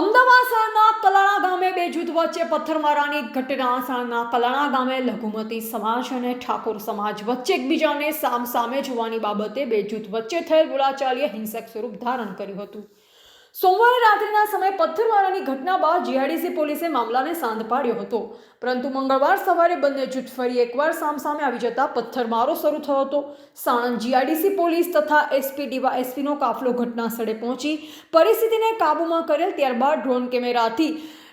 અમદાવાદ શહેરના કલાણા ગામે બે જૂથ વચ્ચે પથ્થરમારાની ઘટના શહેરના કલાણા ગામે લઘુમતી સમાજ અને ઠાકોર સમાજ વચ્ચે એકબીજાને સામ સામે જોવાની બાબતે બે જૂથ વચ્ચે થયેલ બોલાચાલીએ હિંસક સ્વરૂપ ધારણ કર્યું હતું. સોમવારે રાત્રિના સમયે પથ્થરમારાની ઘટના બાદ જીઆઈડીસી પોલીસે મામલાને સાંધ પાડ્યો હતો. પરંતુ મંગળવાર સવારે બંને જૂથ ફરી એકવાર સામસામે આવી જતા પથ્થરમારો શરૂ થયો હતો. સાણંદ જીઆઈડીસી પોલીસ તથા એસપી ડીવા એસપીનો કાફલો ઘટના સ્થળે પહોંચી પરિસ્થિતિને કાબૂમાં કરેલ ત્યારબાદ ડ્રોન કેમેરાથી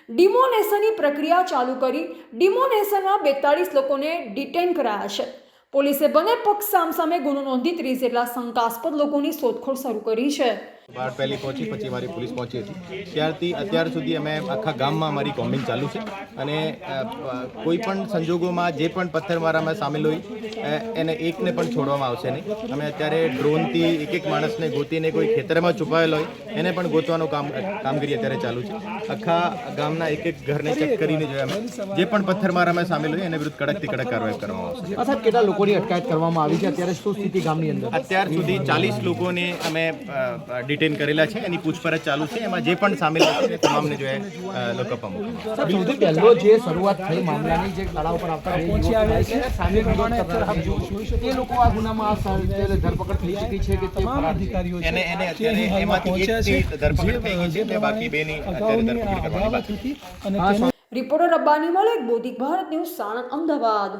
ડિમોનેશનની પ્રક્રિયા ચાલુ કરી ડિમોનેશનમાં બેતાળીસ લોકોને ડિટેન કરાયા છે. પોલીસે બંને પક્ષ સામસામે ગુનો નોંધી ત્રીસ જેટલા શંકાસ્પદ લોકોની શોધખોળ શરૂ કરી છે. બાર પહેલી પહોંચી પછી અમારી પોલીસ પહોંચી હતી. ત્યારથી અત્યાર સુધી અમે આખા ગામમાં અમારી કોમ્બિંગ ચાલુ છે. અને કોઈ પણ સંજોગોમાં જે પણ પથ્થરમારામાં સામેલ હોય એને એકને પણ છોડવામાં આવશે નહીં. અમે અત્યારે ડ્રોનથી એક એક માણસને ગોતીને કોઈ ખેતરમાં છુપાયેલો હોય એને પણ ગોતવાનું કામ કામગીરી અત્યારે ચાલુ છે. આખા ગામના એક એક ઘરને ચેક કરીને જોઈએ અમે જે પણ પથ્થરમારામાં સામેલ હોય એને વિરુદ્ધ કડકથી કડક કાર્યવાહી કરવામાં આવશે. સાહેબ કેટલા લોકોની અટકાયત કરવામાં આવી છે? અત્યારે શું સ્થિતિ ગામની અંદર? અત્યાર સુધી ચાલીસ લોકોને અમે ડિટેન કરેલા છે એની પૂછપરછ ચાલુ છે. એમાં જે પણ સામેલ છે તમામને જો લોકઅપમાં સૌથી પહેલો જે શરૂઆત થઈ મામલાની જે તળાવ ઉપર આવતા પહોંચી યુવક છે, સામે. એ લોકો આ ગુનામાં આ ધરપકડ થઈ ચૂકી છે કે તે અધિકારીઓ એને એને અત્યારે એમાંથી એક ધરપકડ થઈ ગઈ છે બાકી બેની અત્યારે ધરપકડ કરવાની બાકી છે. Reporter Rabbani Malik બોધિક Bharat news Sanand Ahmedabad.